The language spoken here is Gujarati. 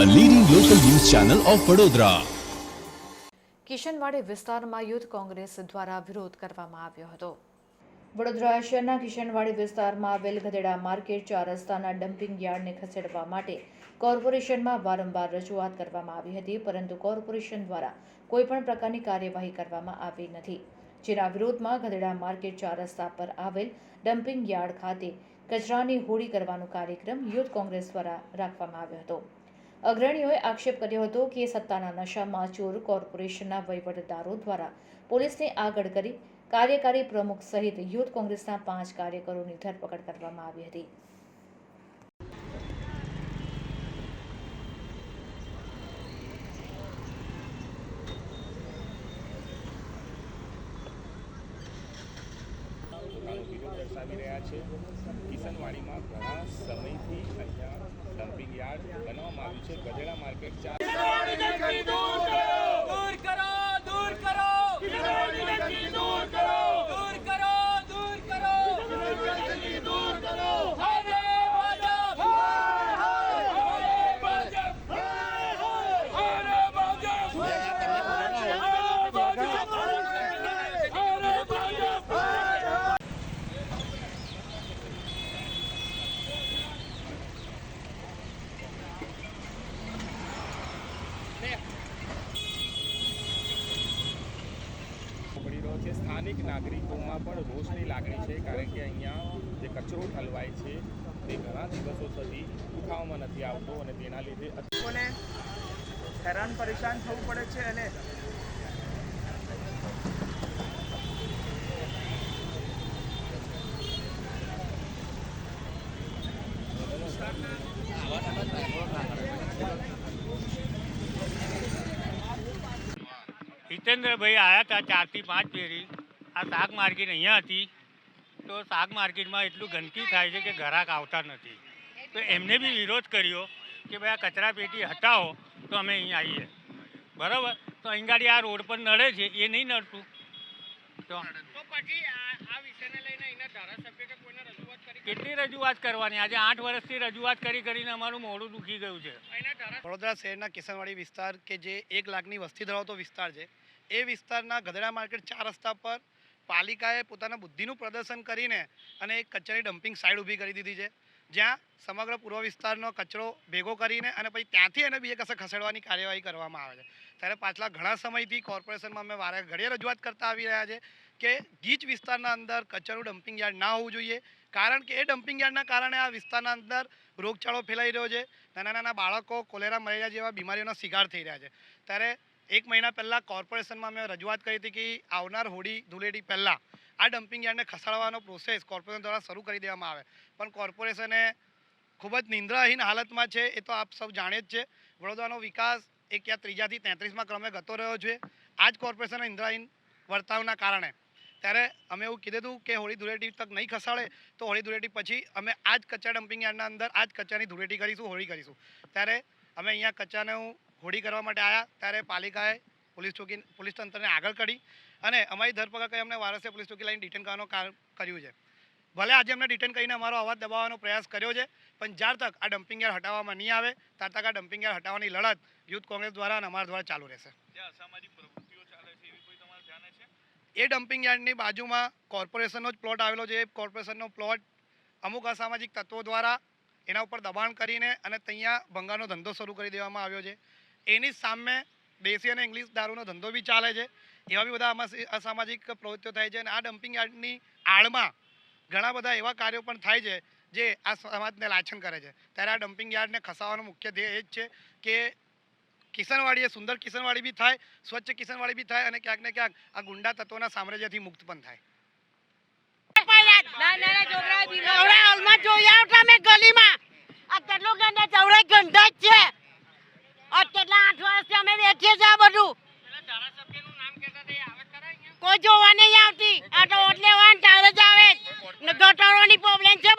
ચેનલ ઓફ વડોદરા કિશનવાડી વિસ્તારમાં યુથ કોંગ્રેસ દ્વારા વિરોધ કરવામાં આવ્યો હતો. વડોદરા શહેરના કિશનવાડી વિસ્તારમાં આવેલ ગધેડા માર્કેટ ચાર રસ્તાના ડમ્પિંગ યાર્ડને ખસેડવા માટે કોર્પોરેશનમાં વારંવાર રજૂઆત કરવામાં આવી હતી પરંતુ કોર્પોરેશન દ્વારા કોઈપણ પ્રકારની કાર્યવાહી કરવામાં આવી નથી. જેના વિરોધમાં ગધેડા માર્કેટ ચાર રસ્તા પર આવેલ ડમ્પિંગ યાર્ડ ખાતે કચરાની હોળી કરવાનો કાર્યક્રમ યુથ કોંગ્રેસ દ્વારા રાખવામાં આવ્યો હતો. અગ્રણીઓએ આક્ષેપ કર્યો હતો કે સત્તાના નશામાં ચોર કોર્પોરેશનના વહીવટદારો દ્વારા પોલીસને આગળ કરી કાર્યકારી પ્રમુખ સહિત યુથ કોંગ્રેસના પાંચ કાર્યકરોની ધરપકડ કરવામાં આવી હતી. દર્શાવી રહ્યા છે. કિશનવાડીમાં ઘણા સમયથી અહીંયા ડમ્પિંગ યાર્ડ બનાવવામાં આવ્યું છે. ગધેડા માર્કેટ ચાર સ્થાનિક નાગરિકોમાં પણ રોષની લાગણી છે કારણ કે અહીંયા જે કચરો ઠલવાય છે તે ઘણા દિવસો સુધી ઉઠાવવામાં નથી આવતો અને તેના લીધે લોકોને હેરાન પરેશાન થવું પડે છે અને હિતેન્દ્રભાઈ આવ્યા હતા ચારથી પાંચ ફેરી. આ શાક માર્કેટ અહીંયા હતી તો શાક માર્કેટમાં એટલું ગંદકી થાય છે કે ગ્રાહક આવતા નથી. તો એમને બી વિરોધ કર્યો કે ભાઈ આ કચરા પેટી હટાવો તો અમે અહીં આવીએ. બરાબર? તો અહીં ગાડી આ રોડ પર નડે છે એ નહીં નડતું. તો કેટલી રજૂઆત કરવાની? આજે આઠ વર્ષથી રજૂઆત કરી કરીને અમારું મોડું દુખી ગયું છે. વડોદરા શહેરના કિશનવાડી વિસ્તાર કે જે એક લાખની વસ્તી ધરાવતો વિસ્તાર છે એ વિસ્તારના ગધેડા માર્કેટ ચાર રસ્તા પર પાલિકાએ પોતાના બુદ્ધિનું પ્રદર્શન કરીને અને એક કચરાની ડમ્પિંગ સાઇડ ઊભી કરી દીધી છે. જ્યાં સમગ્ર પૂર્વ વિસ્તારનો કચરો ભેગો કરીને અને પછી ત્યાંથી એને બીજે કશે ખસેડવાની કાર્યવાહી કરવામાં આવે છે. ત્યારે પાછલા ઘણા સમયથી કોર્પોરેશનમાં અમે વારે ઘડીએ રજૂઆત કરતા આવી રહ્યા છે કે ગીચ વિસ્તારના અંદર કચરાનું ડમ્પિંગ યાર્ડ ના હોવું જોઈએ. કારણ કે એ ડમ્પિંગ યાર્ડના કારણે આ વિસ્તારના અંદર રોગચાળો ફેલાઈ રહ્યો છે. નાના નાના બાળકો કોલેરા, મલેરિયા જેવા બીમારીઓનો શિકાર થઈ રહ્યા છે. ત્યારે એક મહિના પહેલાં કોર્પોરેશનમાં મેં રજૂઆત કરી હતી કે આવનાર હોળી ધૂળેટી પહેલાં આ ડમ્પિંગ યાર્ડને ખસાડવાનો પ્રોસેસ કોર્પોરેશન દ્વારા શરૂ કરી દેવામાં આવે. પણ કોર્પોરેશને ખૂબ જ નિંદ્રાહીન હાલતમાં છે, એ તો આપ સૌ જાણે જ છે. વડોદરાનો વિકાસ એક યા ત્રીજાથી તેત્રીસમાં ક્રમે ગતો રહ્યો છે. આ જ કોર્પોરેશનના નિંદ્રાહીન વર્તાવના કારણે. ત્યારે અમે એવું કીધું હતું કે હોળી ધૂળેટી તક નહીં ખસાડે, તો હોળી ધૂળેટી પછી અમે આ જ કચરા ડમ્પિંગ યાર્ડના અંદર આ જ કચરાની ધૂળેટી કરીશું, હોળી કરીશું. ત્યારે અમે અહીંયા કચરાને હોળી કરવા માટે આવ્યા ત્યારે પાલિકાએ પોલીસ ચોકી પોલીસ તંત્રને આગળ કરી અને અમારી ધરપકડ કરી અમને વારસે પોલીસ ચોકી લાઈને ડિટેન કરવાનું કાર કર્યું છે. ભલે આજે અમને ડિટેન કરીને અમારો અવાજ દબાવવાનો પ્રયાસ કર્યો છે પણ જ્યાર તક આ ડમ્પિંગ યાર્ડ હટાવવામાં નહીં આવે ત્યાર તક આ ડમ્પિંગ યાર્ડ હટાવવાની લડત યુથ કોંગ્રેસ દ્વારા અને અમારા દ્વારા ચાલુ રહેશે. એ ડમ્પિંગ યાર્ડની બાજુમાં કોર્પોરેશનનો જ પ્લોટ આવેલો છે. એ કોર્પોરેશનનો પ્લોટ અમુક અસામાજિક તત્વો દ્વારા એના ઉપર દબાણ કરીને અને ત્યાં ભંગારનો ધંધો શરૂ કરી દેવામાં આવ્યો છે. એની સામે દેશી અને ઇંગ્લિશ દારૂનો ધંધો બી ચાલે છે. એવા બી બધા અસામાજિક પ્રવૃત્તિઓ થાય છે અને આ ડમ્પિંગ યાર્ડની આડમાં ઘણા બધા એવા કાર્યો પણ થાય છે જે આ સમાજને લાછન કરે છે. ત્યારે આ ડમ્પિંગ યાર્ડને ખસાવવાનો મુખ્ય ધ્યેય એ જ છે કે કિશનવાડી એ સુંદર કિશનવાડી બી થાય, સ્વચ્છ કિશનવાડી બી થાય અને ક્યાંક ને ક્યાંક આ ગુંડા તત્વોના સામ્રાજ્યથી મુક્ત પણ થાય. ગલીમાં. આ કેટલું ગંદા ચવડા આ કેટલા આઠ વર્ષથી અમે બેઠીએ છીએ આ બધું. કોઈ જોવા નહીં આવતી. આ તો ઓટલે વાન તારે જ આવે ને ગટરોની પ્રોબ્લેમ છે